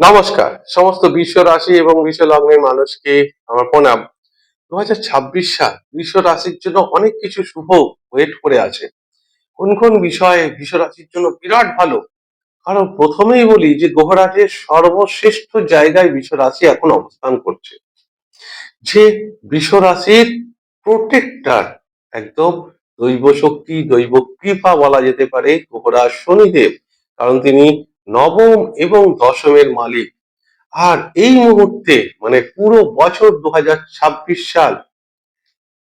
নমস্কার। সমস্ত বিশ্ব রাশি এবং বিশ্ব লগ্নের মানুষকে আমার প্রণাম। দু হাজার ছাব্বিশ সাল বিশ্ব রাশির জন্য অনেক কিছু শুভ ওয়েট করে আছে। কোন কোন বিষয়ে বিশ্ব রাশির জন্য বিরাট ভালো? কারণ প্রথমেই বলি যে গ্রহরাজের সর্বশ্রেষ্ঠ জায়গায় বিশ্ব রাশি এখন অবস্থান করছে। যে বিশ্ব রাশির প্রোটেক্টর একদম দৈব শক্তি দৈব কৃপা বলা যেতে পারে গ্রহরাজ শনিদেব। কারণ তিনি নবম এবং দশমের মালিক। আর এই মুহূর্তে মানে পুরো বছর দু হাজার ছাব্বিশ সাল,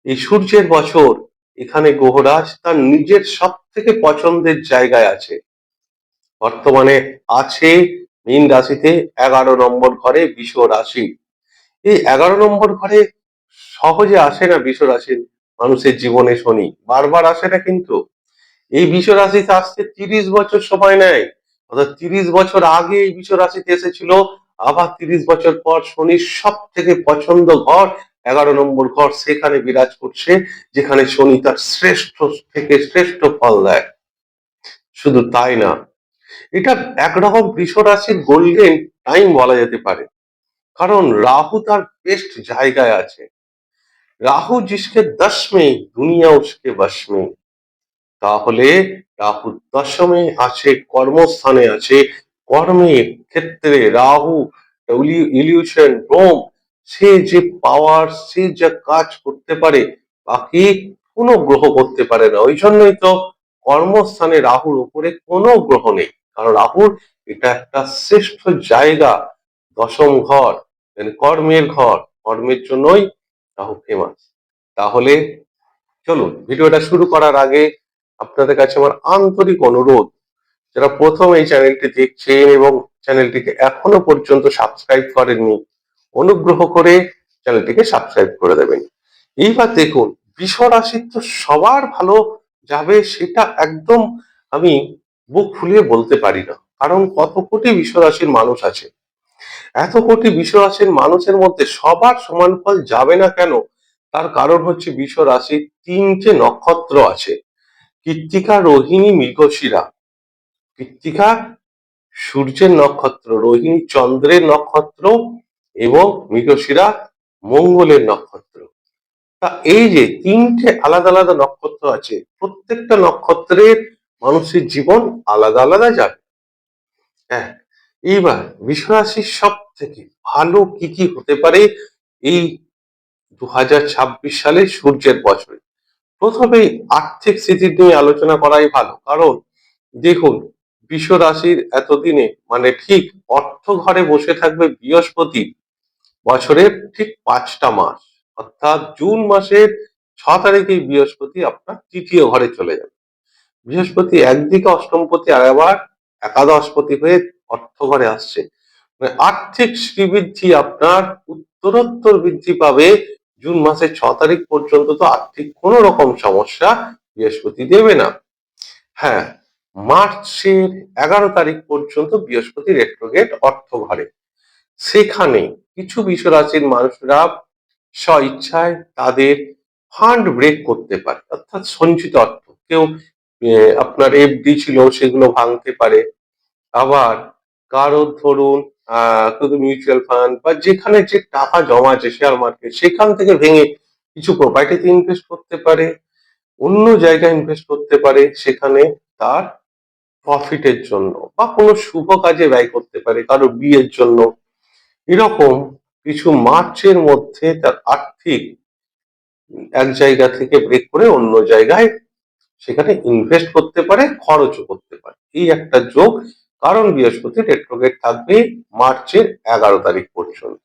এই সূর্যের বছর, এখানে গ্রহরাজ তার নিজের সব থেকে পছন্দের জায়গায় আছে। বর্তমানে আছে মীন রাশিতে এগারো নম্বর ঘরে বিষ রাশি। এই এগারো নম্বর ঘরে সহজে আসে না বিষ রাশির মানুষের জীবনে শনি। বারবার আসে না কিন্তু। এই বিষ রাশিতে আসতে তিরিশ বছর সময় নেয়। অর্থাৎ তিরিশ বছর আগে এই বিশ্ব রাশিতে এসেছিল, আবার তিরিশ বছর পর শনি সব থেকে পছন্দ ঘর, এগারো নম্বর ঘর সেখানে বিরাজ করছে, যেখানে শনি তার শ্রেষ্ঠ, থেকে শ্রেষ্ঠ ফল দেয়। শুধু তাই না, এটা একরকম বৃষ রাশির গোল্ডেন টাইম বলা যেতে পারে, কারণ রাহু তার বেস্ট জায়গায় আছে। রাহু জিসকে দশমে, দুনিয়া উসকে বশ তাহলে রাহু দশমে আছে কর্মস্থানে আছে কর্মের ক্ষেত্রে রাহু ইলিউশন রোম সে যে পাওয়ার সে যা কাজ করতে পারে, বাকি কোনো গ্রহ করতে পারে না। ওই জন্যই তো কর্মস্থানে রাহুর উপরে কোনো গ্রহ নেই। কারণ রাহুর এটা একটা শ্রেষ্ঠ জায়গা, দশম ঘর কর্মের ঘর। কর্মের জন্যই রাহু ফেমাস তাহলে চলুন, ভিডিওটা শুরু করার আগে আপনাদের কাছে আমার আন্তরিক অনুরোধ, যারা প্রথম এই চ্যানেলটি দেখছেন এবং চ্যানেলটিকে এখনও পর্যন্ত সাবস্ক্রাইব করেননি, অনুগ্রহ করে চ্যানেলটিকে সাবস্ক্রাইব করে দেবেন। এইবার দেখুন বৃষ রাশির তো সবার ভালো যাবে সেটা একদম আমি বুক ফুলিয়ে বলতে পারি না, কারণ কত কোটি বিশ্ব রাশির মানুষ আছে। এত কোটি বিশ্ব রাশির মানুষের মধ্যে সবার সমান ফল যাবে না কেন? তার কারণ হচ্ছে বিশ্ব রাশির তিনটে নক্ষত্র আছে। কৃত্তিকা রোহিণী মৃগশিরা। কৃত্তিকা সূর্যের নক্ষত্র, রোহিণী চন্দ্রের নক্ষত্র এবং মৃগশিরা মঙ্গলের নক্ষত্র। তা এই যে তিনটে আলাদা আলাদা নক্ষত্র আছে, প্রত্যেকটা নক্ষত্রের মানুষের জীবন আলাদা আলাদা যাবে। হ্যাঁ এইবার বিশ্বরাশির সব থেকে ভালো কি কি হতে পারে এই দু হাজার ছাব্বিশ সালে সূর্যের বছরে? প্রথমেই আর্থিক স্থিতির নিয়ে আলোচনা করাই ভালো। কারণ দেখুন বিশ্ব রাশির এতদিনে মানে ঠিক অর্থ ঘরে বসে থাকবে বৃহস্পতি বছরের ঠিক পাঁচটা মাস। অর্থাৎ জুন মাসের ছ তারিখে বৃহস্পতি আপনার তৃতীয় ঘরে চলে যাবে। বৃহস্পতি একদিকে অষ্টমপতি আর আবার একাদশপতি হয়ে অর্থ ঘরে আসছে। মানে আর্থিক শ্রীবৃদ্ধি আপনার উত্তরোত্তর বৃদ্ধি পাবে জুন মাসের ছ তারিখ পর্যন্ত তো আর্থিক কোনো রকম সমস্যা বৃহস্পতি দেবে না। হ্যাঁ মার্চের এগারো তারিখ পর্যন্ত বৃহস্পতি রেট্রোগেট অর্থ ঘরে সেখানে কিছু বিশ্বরাশির মানুষরা স্ব ইচ্ছায় তাদের ফান্ড ব্রেক করতে পারে, অর্থাৎ সঞ্চিত অর্থ। কেউ আপনার এফডি ছিল সেগুলো ভাঙতে পারে। আবার কারোর ধরুন শুধু মিউচুয়াল ফান্ড বা যেখানে যে টাকা জমা আছে শেয়ার মার্কেট সেখান থেকে ভেঙে কিছু প্রপার্টিতে ইনভেস্ট করতে পারে, অন্য জায়গায় ইনভেস্ট করতে পারে, সেখানে তার প্রফিটের জন্য বা কোনো শুভ কাজে ব্যয় করতে পারে, কারও বিয়ের জন্য। এরকম কিছু মার্চের মধ্যে তার আর্থিক এক জায়গা থেকে ব্রেক করে অন্য জায়গায় সেখানে ইনভেস্ট করতে পারে, খরচও করতে পারে। এই একটা যোগ কারণ বৃহস্পতি রেট্রোগেট থাকবে মার্চের এগারো তারিখ পর্যন্ত।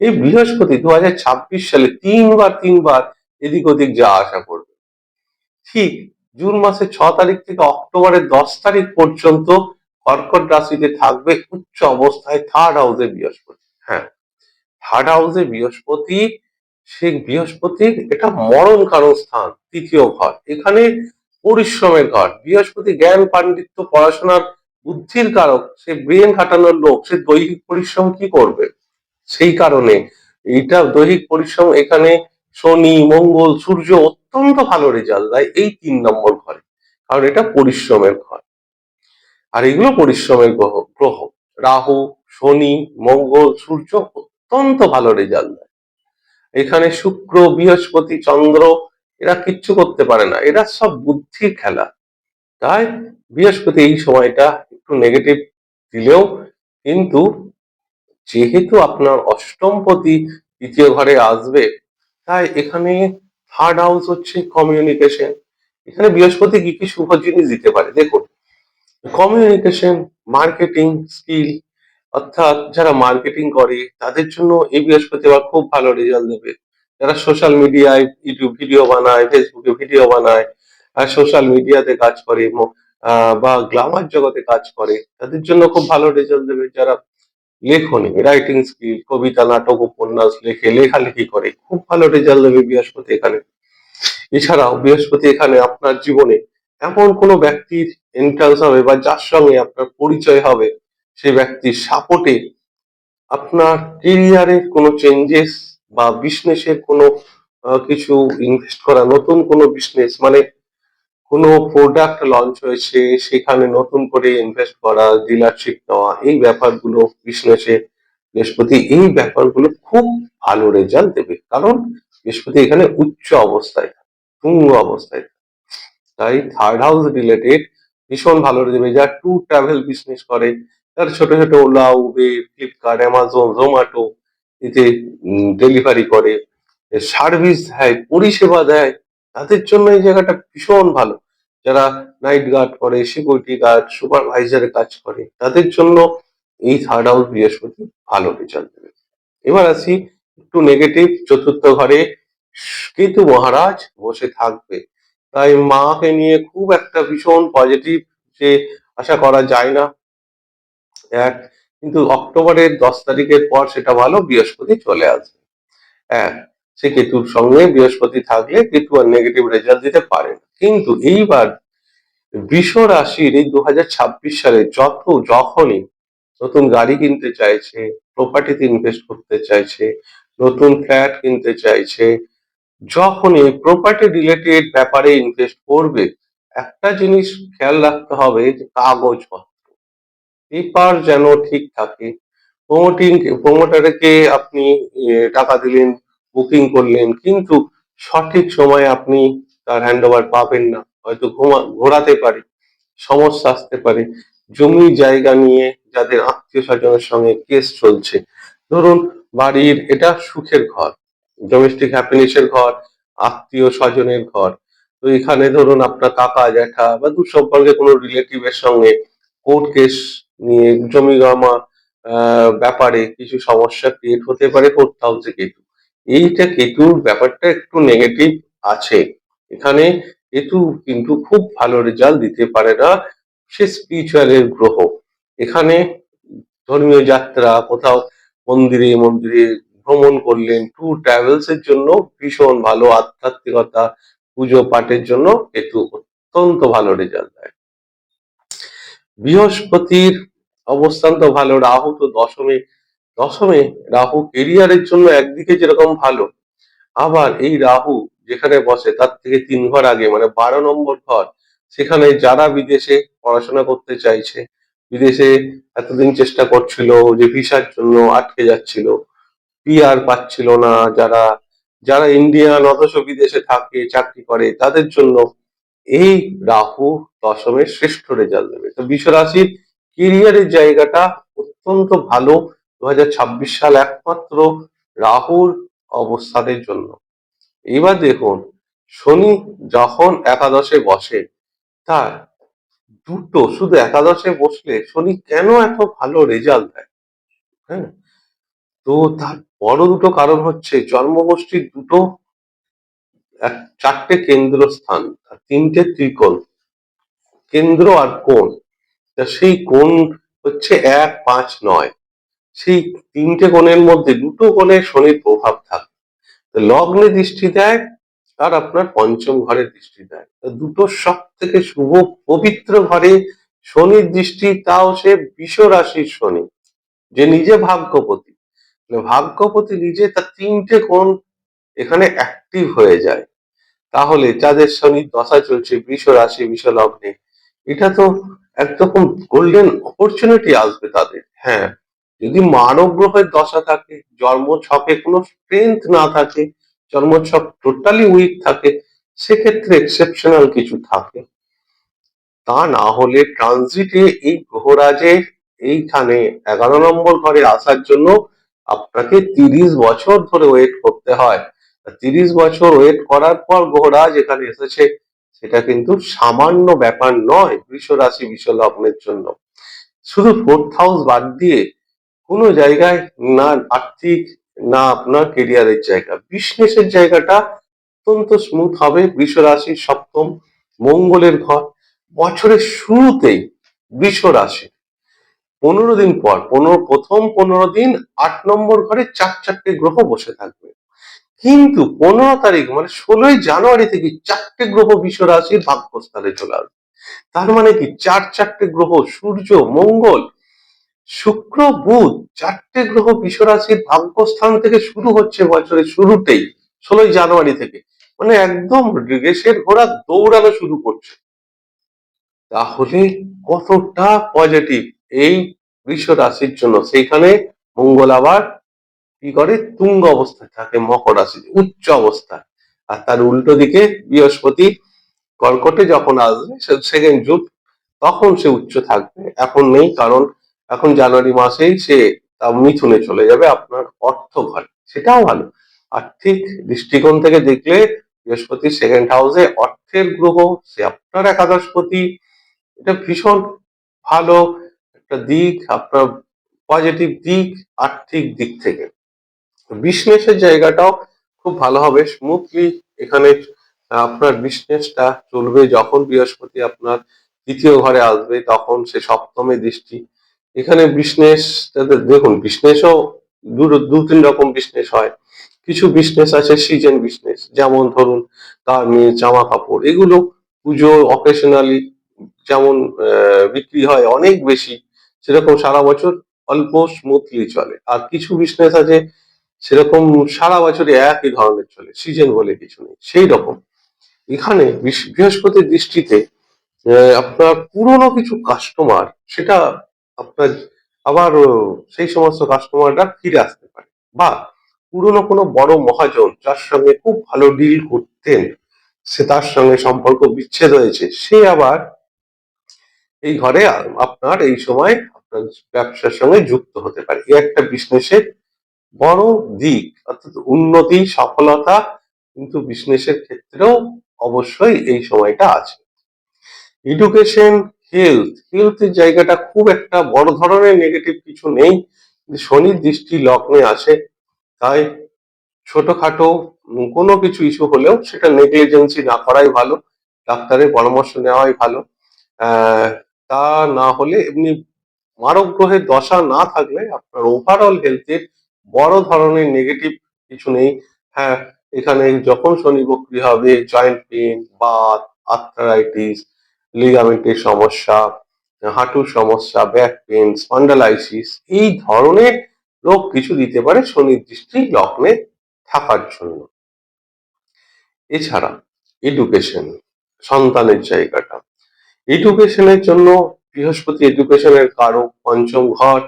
এই বৃহস্পতি দু হাজার ছাব্বিশ সালে তিনবার তিনবার এদিক ওদিক যা আসা করবে। ঠিক জুন মাসের ছ তারিখ থেকে অক্টোবরের দশ তারিখ পর্যন্ত কর্কট রাশিতে থাকবে উচ্চ অবস্থায় থার্ড হাউসে বৃহস্পতি। হ্যাঁ থার্ড হাউসে বৃহস্পতি, সে বৃহস্পতির এটা মরণ কারণ স্থান, তৃতীয় ঘর। এখানে পরিশ্রমের ঘর। বৃহস্পতি জ্ঞান, পাণ্ডিত্য, পড়াশোনার বুদ্ধির কারক, সে ব্রেন খাটানোর লোক, সে দৈহিক পরিশ্রম কি করবে? সেই কারণে এইটা দৈহিক পরিশ্রম এখানে শনি, মঙ্গল, সূর্য অত্যন্ত ভালো রেজাল্ট দেয় এই তিন নম্বর ঘরে। কারণ এটা পরিশ্রমের ঘর। আর এগুলো পরিশ্রমের গ্রহ গ্রহ। রাহু, শনি, মঙ্গল, সূর্য অত্যন্ত ভালো রেজাল্ট দেয়। এখানে শুক্র, বৃহস্পতি, চন্দ্র, এরা কিচ্ছু করতে পারে না। এরা সব বুদ্ধির খেলা। তাই বৃহস্পতি এই সময়টা নেগেটিভ দিলেও কিন্তু যেহেতু আপনার অষ্টমপতি দ্বিতীয় ঘরে আসবে, তাই এখানে থার্ড হাউস হচ্ছে কমিউনিকেশন এখানে বৃহস্পতি কি কি শুভ জিনিস দিতে পারে? দেখুন কমিউনিকেশন মার্কেটিং স্কিল অর্থাৎ যারা মার্কেটিং করে, তাদের জন্য এই বৃহস্পতি আবার খুব ভালো রেজাল্ট দেবে। যারা সোশ্যাল মিডিয়ায় ইউটিউব ভিডিও বানায় ফেসবুকে ভিডিও বানায়, আর সোশ্যাল মিডিয়াতে কাজ করে বা গ্লামার জগতে কাজ করে, তাদের জন্য খুব ভালো রেজাল্ট দেবে যারা লেখনী রাইটিং স্কিল কবিতা, নাটক, উপন্যাস লেখে, লেখালেখি করে, খুব ভালো রেজাল্ট দেবে বৃহস্পতি এখানে। এছাড়াও বৃহস্পতি এখানে আপনার জীবনে এমন কোনো ব্যক্তির এন্ট্রান্স হবে বা যার সঙ্গে আপনার পরিচয় হবে, সেই ব্যক্তির সাপোর্টে আপনার কেরিয়ারের কোনো চেঞ্জেস বা বিজনেসের কোনো কিছু ইনভেস্ট করা, নতুন কোনো বিজনেস মানে কোনো প্রোডাক্ট লঞ্চ হয়েছে, সেখানে নতুন করে ইনভেস্ট করা ডিলারশিপ নেওয়া, এই ব্যাপারগুলো বিজনেসে বৃহস্পতি, এই ব্যাপারগুলো খুব ভালো রেজাল্ট দেবে। কারণ বৃহস্পতি এখানে উচ্চ অবস্থায় তুঙ্গ অবস্থায় তাই থার্ড হাউস রিলেটেড ভীষণ ভালো দেবে। যা ট্যুর ট্রাভেল বিজনেস করে, তার ছোট ছোট ওলা উবের ফ্লিপকার্ট অ্যামাজন জোম্যাটো এতে ডেলিভারি করে সার্ভিস দেয়, পরিষেবা দেয় তাদের জন্য এই জায়গাটা ভীষণ ভালো। যারা নাইট গার্ড করে সিকিউরিটি গার্ড সুপারভাইজারে কাজ করে, তাদের জন্য এই থার্ড হাউস বৃহস্পতি ভালো রেজাল্ট দেবে। এবার আসি একটু নেগেটিভ চতুর্থ ঘরে কেতু মহারাজ বসে থাকবে। তাই মাকে নিয়ে খুব একটা ভীষণ পজিটিভ যে আশা করা যায় না। এক, কিন্তু অক্টোবরের দশ তারিখের পর সেটা ভালো বৃহস্পতি চলে আসবে। এক সে কেতুর সঙ্গে বৃহস্পতি থাকলে কেতু আর নেগেটিভ রেজাল্ট দিতে পারে কিন্তু এইবার বৃষ রাশির এই দুহাজার ছাব্বিশ সালে যত যখনই নতুন গাড়ি কিনতে চাইছে প্রপার্টিতে ইনভেস্ট করতে চাইছে, নতুন ফ্ল্যাট কিনতে চাইছে, যখনই প্রপার্টি রিলেটেড ব্যাপারে ইনভেস্ট করবে, একটা জিনিস খেয়াল রাখতে হবে যে কাগজপত্র। পেপার যেন ঠিক থাকে। প্রমোটিং প্রমোটারকে আপনি টাকা দিলেন বুকিং করলেন, কিন্তু সঠিক সময়ে আপনি তার হ্যান্ড ওভার পাবেন না। হয়তো ঘুমা, ঘোরাতে পারে, সমস্যা আসতে পারে। জমি জায়গা নিয়ে যাদের আত্মীয় স্বজনের সঙ্গে কেস চলছে, ধরুন বাড়ির, এটা সুখের ঘর ডোমেস্টিক হ্যাপিনেসের ঘর, আত্মীয় স্বজনের ঘর। তো এখানে ধরুন আপনার কাকা, জ্যাঠা বা দূর সম্পর্কে কোনো রিলেটিভের সঙ্গে কোর্ট কেস নিয়ে জমি জমা ব্যাপারে কিছু সমস্যা ক্রিয়েট হতে পারে ফোর্থ হাউসে কেতু এইটা কেতুর ব্যাপারটা একটু নেগেটিভ আছে। এখানে কেতু কিন্তু খুব ভালো রেজাল্ট দিতে পারে না, সে স্পিরিচুয়ালের গ্রহ। এখানে ধর্মীয় যাত্রা, কোথাও মন্দিরে মন্দিরে ভ্রমণ করলেন ট্যুর ট্রাভেলস এর জন্য ভীষণ ভালো আধ্যাত্মিকতা, পুজো পাঠের জন্য কেতু অত্যন্ত ভালো রেজাল্ট দেয়। বৃহস্পতির অবস্থান তো ভালো, রাহু তো দশমে দশমে রাহু কেরিয়ারের জন্য একদিকে যেরকম ভালো, আবার এই রাহু যেখানে বসে তার থেকে তিন ঘর আগে মানে বারো নম্বর ঘর, সেখানে যারা বিদেশে পড়াশোনা করতে চাইছে, বিদেশে এতদিন চেষ্টা করছিল যে ভিসার জন্য আটকে যাচ্ছিল পিআর পাচ্ছিল না, যারা যারা ইন্ডিয়ান অথচ বিদেশে থাকে, চাকরি করে, তাদের জন্য এই রাহু দশমের শ্রেষ্ঠ রেজাল্ট দেবে। তো বিশ্ব রাশির কেরিয়ারের জায়গাটা অত্যন্ত ভালো দু হাজার ছাব্বিশ সাল একমাত্র রাহুর অবস্থানের জন্য। এবার দেখুন, শনি যখন একাদশে বসে, তার দুটো, শুধু একাদশে বসলে শনি কেন এত ভালো রেজাল্ট দেয়? হ্যাঁ? তো তার বড় দুটো কারণ হচ্ছে, জন্মগোষ্ঠীর দুটো চারটে কেন্দ্র স্থান তিনটে ত্রিকোণ। কেন্দ্র আর কোণ। সেই কোণ হচ্ছে এক, পাঁচ, নয়। সেই তিনটে কোণের মধ্যে দুটো কোণে শনির প্রভাব থাকে। লগ্নে দৃষ্টি দেয় আর আপনার পঞ্চম ঘরে দৃষ্টি দেয়। দুটো সব থেকে শুভ পবিত্র ঘরে শনির দৃষ্টি, তাও সে বিষ রাশির শনি, যে নিজে ভাগ্যপতি। মানে ভাগ্যপতি নিজে তার তিনটে কোণ এখানে অ্যাক্টিভ হয়ে যায়। তাহলে যাদের শনির দশা চলছে বিষ রাশি বিষ লগ্নে এটা তো একরকম গোল্ডেন অপরচুনিটি আসবে তাদের। হ্যাঁ যদি মানব গ্রহের দশা থাকে জন্ম ছকে কোনো স্ট্রেংথ না থাকে জন্ম ছক টোটালি উইক থাকে, সেক্ষেত্রে এক্সেপশনাল কিছু থাকে। তা না হলে ট্রানজিটে এই গ্রহরাজের এইখানে এগারো নম্বর ঘরে আসার জন্য আপনাকে তিরিশ বছর ধরে ওয়েট করতে হয়। তিরিশ বছর ওয়েট করার পর গ্রহরাজ এখানে এসেছে, সেটা কিন্তু সামান্য ব্যাপার নয় বৃষ রাশি বিষ লগ্নের জন্য। শুধু ফোর্থ হাউস বাদ দিয়ে কোনো জায়গায় না আর্থিক, না আপনার কেরিয়ারের জায়গা। বিজনেসের জায়গাটা অত্যন্ত স্মুথ হবে। বৃষ রাশির সপ্তম, মঙ্গলের ঘর। বছরের শুরুতেই বৃষ রাশি। পনেরো দিন পর, পনেরো, প্রথম পনেরো দিন আট নম্বর ঘরে চার চারটে গ্রহ বসে থাকবে। কিন্তু পনেরো তারিখ মানে ষোলোই জানুয়ারি থেকে চারটে গ্রহ বৃষ রাশির ভাগ্যস্থানে চলে আসবে। তার মানে কি? চার চারটে গ্রহ, সূর্য, মঙ্গল শুক্র, বুধ চারটে গ্রহ বৃষ রাশির ভাগ্যস্থান থেকে শুরু হচ্ছে বছরের শুরুতেই, ষোলোই জানুয়ারি থেকে। মানে একদম রেসের ঘোড়া দৌড়ানো শুরু করছে। তাহলে কতটা পজিটিভ এই বৃষ রাশির জন্য? সেইখানে মঙ্গল আবার কি করে? তুঙ্গ অবস্থায় থাকে, মকর রাশি, উচ্চ অবস্থায়। আর তার উল্টো দিকে বৃহস্পতি কর্কটে যখন আসবে সেকেন্ড যুগ তখন সে উচ্চ থাকবে। এখন নেই, কারণ এখন জানুয়ারি মাসেই সে তা মিথুনে চলে যাবে, আপনার অর্থ ঘরে, সেটাও ভালো। আর্থিক দৃষ্টিকোণ থেকে দেখলে বৃহস্পতি সেকেন্ড হাউসে অর্থের গ্রহ, সে আপনার একাদশপতি, এটা ভীষণ ভালো একটা দিক, আপনার পজিটিভ দিক, আর্থিক দিক থেকে। বিজনেসের জায়গাটাও খুব ভালো হবে। স্মুথলি এখানে আপনার বিজনেসটা চলবে। যখন বৃহস্পতি আপনার দ্বিতীয় ঘরে আসবে, তখন সে সপ্তমে দৃষ্টি এখানে বিজনেস দেখুন বিজনেসও দু দু, তিন রকম বিজনেস হয়। কিছু বিজনেস আছে, সিজন বিজনেস যেমন ধরুন তার গার্মেন্টস জামা কাপড়। এগুলো পুজো অকেশনালি যেমন বিক্রি হয় অনেক বেশি। সেরকম সারা বছর অল্প স্মুথলি চলে। আর কিছু বিজনেস আছে, সেরকম সারা বছরই একই ধরনের চলে। সিজন বলে কিছু নেই, সেই রকম। এখানে বৃহস্পতির দৃষ্টিতে আপনার পুরনো কিছু কাস্টমার সেটা আপনার আবার সেই সমস্ত কাস্টমাররা ফিরে আসতে পারে। বা পুরনো কোনো বড় মহাজন যার সঙ্গে খুব ভালো ডিল করতেন, সে তার সঙ্গে সম্পর্ক বিচ্ছেদ হয়েছে, সে আবার এই ঘরে আপনার এই সময় আপনার ব্যবসার সঙ্গে যুক্ত হতে পারে। এই একটা বিজনেসের বড় দিক, অর্থাৎ উন্নতি, সফলতা কিন্তু বিজনেসের ক্ষেত্রেও অবশ্যই এই সময়টা আছে। এডুকেশন হেলথ হেলথের জায়গাটা খুব একটা বড় ধরনের নেগেটিভ কিছু নেই। শনির দৃষ্টি লগ্নে আসে, তাই ছোটখাটো কোনো কিছু ইস্যু হলেও সেটা নেগলিজেন্সি না করাই ভালো, ডাক্তারের পরামর্শ নেওয়াই ভালো। তা না হলে এমনি মারক গ্রহের দশা না থাকলে আপনার ওভারঅল হেলথের বড় ধরনের নেগেটিভ কিছু নেই। হ্যাঁ এখানে যখন শনি বক্রি হবে জয়েন্ট পেন বাত আর্থারাইটিস লিগামেন্টের সমস্যা, হাঁটুর সমস্যা ব্যাক পেন স্পন্ডালাইসিস এই ধরনের রোগ কিছু দিতে পারে শনির দৃষ্টি লগ্নে থাকার জন্য। এছাড়া এডুকেশন সন্তানের জায়গাটা। এডুকেশনের জন্য বৃহস্পতি এডুকেশনের কারক পঞ্চম ঘর,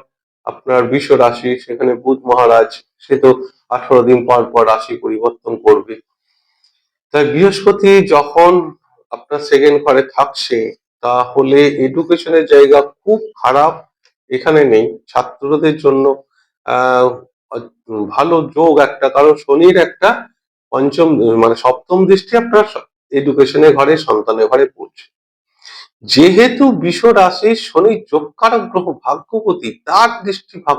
আপনার বিশ্ব রাশি, সেখানে বুধ মহারাজ, সে তো আঠারো দিন পর পর রাশি পরিবর্তন করবে। তাই বৃহস্পতি যখন আপনার সেকেন্ড ঘরে থাকছে, তাহলে এডুকেশনের জায়গা খুব খারাপ এখানে নেই ছাত্রদের জন্য ভালো যোগ একটা, কারণ শনির একটা পঞ্চম মানে সপ্তম দৃষ্টি আপনার এডুকেশনের ঘরে, সন্তানের ঘরে পড়ছে যেহেতু বিশ্ব রাশি শনি যোগকারক গ্রহ ভাগ্যপতি, তার দৃষ্টি ভাগ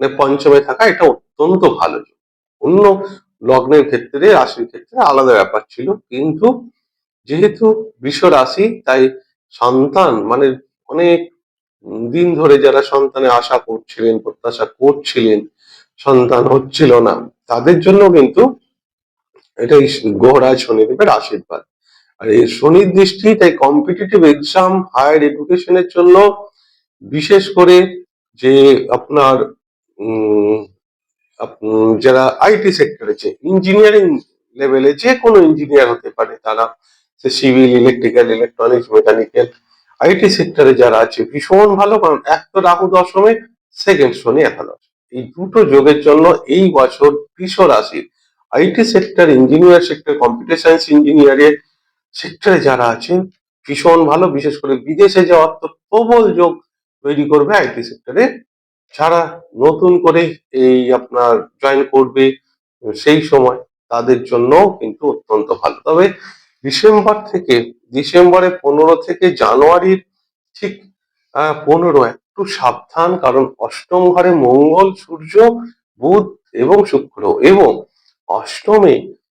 মানে পঞ্চমে থাকা, এটা অত্যন্ত ভালো। অন্য লগ্নের ক্ষেত্রে, রাশির ক্ষেত্রে আলাদা ব্যাপার ছিল, কিন্তু যেহেতু বিষ রাশি তাই সন্তান মানে অনেক দিন ধরে যারা সন্তানে আশা করছিলেন, প্রত্যাশা করছিলেন, সন্তান হচ্ছিল না, তাদের জন্য কিন্তু এটা গ্রহরাজ শনিদেবের আশীর্বাদ। আর এই শনির দৃষ্টি, তাই কম্পিটিটিভ এক্সাম হায়ার এডুকেশনের জন্য বিশেষ করে যে আপনার যারা আইটি সেক্টরে ইঞ্জিনিয়ারিং লেভেলে যে কোনো ইঞ্জিনিয়ার হতে পারে, তারা সে civil electrical electronics mechanical IT সেক্টরে যারা আছে, ভীষণ ভালো, কারণ এক তো রাহু দশমে সেকেন্ড শনি একাদশ। এই দুটো যোগের জন্য এই বছর বৃষ রাশির IT sector engineer sector computer science ইঞ্জিনিয়ারের সেক্টরে যারা আছেন ভীষণ ভালো, বিশেষ করে বিদেশে যাওয়ার তো প্রবল যোগ তৈরি করবে আইটি সেক্টরে যারা নতুন করে এই আপনার জয়েন করবে সেই সময় তাদের জন্য কিন্তু অত্যন্ত ভালো। তবে ডিসেম্বর থেকে, ডিসেম্বরের পনেরো থেকে জানুয়ারির ঠিক পনেরো, একটু সাবধান, কারণ অষ্টম ঘরে মঙ্গল, সূর্য, বুধ এবং শুক্র এবং অষ্টমে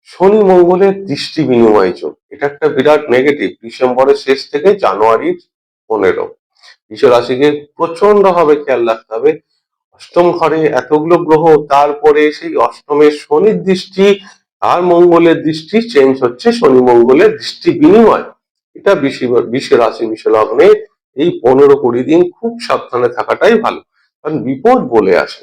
শনি মঙ্গলের দৃষ্টি বিনিময় যোগ। এটা একটা বিরাট নেগেটিভ ডিসেম্বরের শেষ থেকে জানুয়ারির পনেরো। বিশ্ব রাশিকে প্রচণ্ড ভাবে খেয়াল রাখতে হবে। অষ্টম ঘরে এতগুলো গ্রহ, তারপরে সেই অষ্টমের শনির দৃষ্টি আর মঙ্গলের দৃষ্টি চেঞ্জ হচ্ছে, শনি মঙ্গলের দৃষ্টি বিনিময়। এটা বিশ্ব বিশ্ব রাশি বিশ্ব লগ্নে এই পনেরো কুড়ি দিন খুব সাবধানে থাকাটাই ভালো। কারণ বিপদ বলে আসে।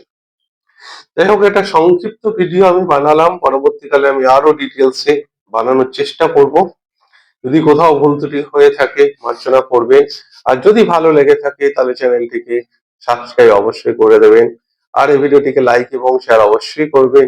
যাই হোক এটা সংক্ষিপ্ত ভিডিও আমি বানালাম। পরবর্তীকালে আমি আরও ডিটেলসে বানানোর চেষ্টা করব। যদি কোথাও ভুল ত্রুটি হয়ে থাকে, মার্জনা করবেন। আর যদি ভালো লেগে থাকে, তাহলে চ্যানেলটিকে সাবস্ক্রাইব অবশ্যই করে দেবেন। আর এই ভিডিওটিকে লাইক এবং শেয়ার অবশ্যই করবেন।